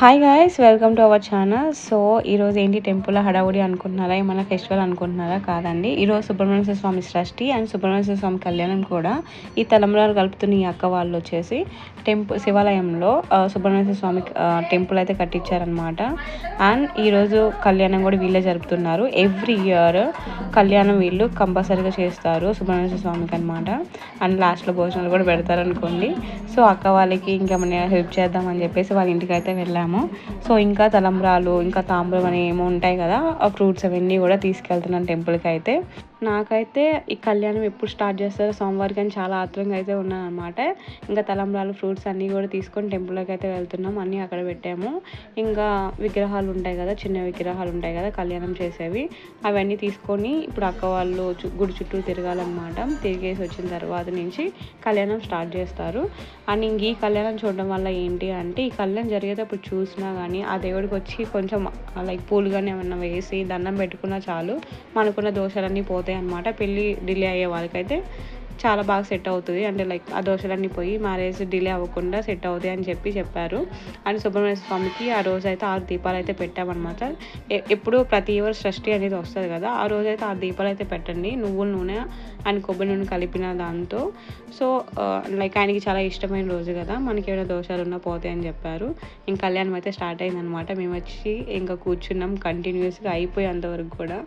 Hi guys welcome to our channel so ఈరోజు ఏంటి temple హడావుడి అనుకుంటున్నారా? ఏమైనా ఫెస్టివల్ అనుకుంటున్నారా? కాదండి. ఈరోజు సుబ్రహ్మణ్య స్వామి షష్ఠి అండ్ సుబ్రహ్మణ్య స్వామి కళ్యాణం కూడా ఈ తలంబ్రాలు కలుపుతున్న ఈ అక్క వాళ్ళు వచ్చేసి టెంపుల్ శివాలయంలో సుబ్రహ్మణ్య స్వామి టెంపుల్ అయితే కట్టించారనమాట అండ్ ఈరోజు కళ్యాణం కూడా వీళ్ళే జరుపుతున్నారు. ఎవ్రీ ఇయర్ కళ్యాణం వీళ్ళు కంపల్సరీగా చేస్తారు సుబ్రహ్మణ్య స్వామికి అనమాట అండ్ లాస్ట్లో భోజనాలు కూడా పెడతారు అనుకోండి సో అక్క వాళ్ళకి ఇంకా మనం హెల్ప్ చేద్దామని చెప్పేసి వాళ్ళ ఇంటికి అయితే వెళ్ళాము సో ఇంకా తలంబ్రాలు ఇంకా తాంబూలం అని ఏమో ఉంటాయి కదా ఆ ఫ్రూట్స్ అవన్నీ కూడా తీసుకెళ్తున్నాను టెంపుల్కి అయితే. నాకైతే ఈ కళ్యాణం ఎప్పుడు స్టార్ట్ చేస్తారో సోమవారికి అని చాలా ఆత్రంగా అయితే ఉన్నాను అనమాట ఇంకా తలంబ్రాలు ఫ్రూట్స్ అన్నీ కూడా తీసుకొని టెంపుల్కి అయితే వెళ్తున్నాం. అన్నీ అక్కడ పెట్టాము. ఇంకా విగ్రహాలు ఉంటాయి కదా చిన్న విగ్రహాలు ఉంటాయి కదా కళ్యాణం చేసేవి. అవన్నీ తీసుకొని ఇప్పుడు అక్క వాళ్ళు గుడి చుట్టూ తిరగాలన్నమాట. తిరిగేసి వచ్చిన తర్వాత నుంచి కళ్యాణం స్టార్ట్ చేస్తారు. అండ్ ఇంక ఈ కళ్యాణం చూడడం వల్ల ఏంటి అంటే ఈ కళ్యాణం జరిగేటప్పుడు చూసినా కానీ ఆ దేవుడికి వచ్చి కొంచెం లైక్ పూలు కానీ ఏమన్నా వేసి దండం పెట్టుకున్నా చాలు. మనకున్న దోషాలన్నీ పోతాయి. అనమాట పెళ్ళి డిలే అయ్యే వాళ్ళకైతే చాలా బాగా సెట్ అవుతుంది. అంటే లైక్ ఆ దోషాలన్నీ పోయి మ్యారేజ్ డిలే అవ్వకుండా సెట్ అవుతాయి అని చెప్పి చెప్పారు. అండ్ సుబ్రహ్మణ్య స్వామికి ఆ రోజు అయితే ఆరు దీపాలు అయితే పెట్టామన్నమాట ఎప్పుడు ప్రతి ఇయర్ షష్ఠి అనేది వస్తుంది కదా ఆ రోజు అయితే ఆరు దీపాలు అయితే పెట్టండి. నువ్వుల నూనె అండ్ కొబ్బరి నూనె కలిపిన దాంతో. సో లైక్ ఆయనకి చాలా ఇష్టమైన రోజు కదా మనకి ఏమైనా దోషాలు ఉన్నా పోతాయి అని చెప్పారు. ఇంకా కళ్యాణం అయితే స్టార్ట్ అయిందనమాట మేము వచ్చి ఇంకా కూర్చున్నాం. కంటిన్యూస్గా అయిపోయేంతవరకు కూడా.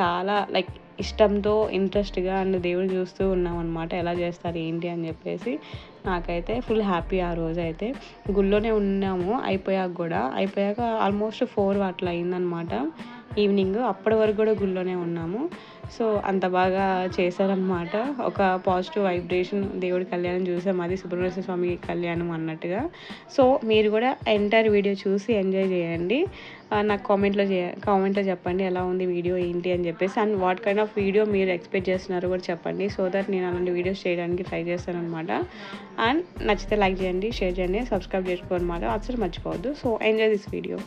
చాలా లైక్ ఇష్టంతో ఇంట్రెస్ట్గా అండ్ దేవుడు చూస్తూ ఉన్నాం అనమాట ఎలా చేస్తారు ఏంటి అని చెప్పేసి నాకైతే ఫుల్ హ్యాపీ ఆ రోజు అయితే. గుళ్ళోనే ఉన్నాము అయిపోయాక కూడా. అయిపోయాక ఆల్మోస్ట్ ఫోర్ అట్లా అయిందనమాట ఈవినింగ్ అప్పటి వరకు కూడా గుళ్ళోనే ఉన్నాము. సో అంత బాగా చేశారనమాట ఒక పాజిటివ్ వైబ్రేషన్ దేవుడి కళ్యాణం చూసాం. అది సుబ్రహ్మణ్య స్వామి కళ్యాణం అన్నట్టుగా. సో మీరు కూడా ఎంటైర్ వీడియో చూసి ఎంజాయ్ చేయండి. నాకు కామెంట్లో చే కామెంట్లో చెప్పండి ఎలా ఉంది వీడియో ఏంటి అని చెప్పేసి. And what kind of video మీరు ఎక్స్పెక్ట్ చేస్తున్నారు కూడా చెప్పండి. సో దట్ నేను అలాంటి వీడియోస్ చేయడానికి ట్రై చేస్తాను అనమాట అండ్ నచ్చితే లైక్ చేయండి షేర్ చేయండి సబ్స్క్రైబ్ చేసుకోనమాట అసలు మర్చిపోవద్దు. So enjoy this video.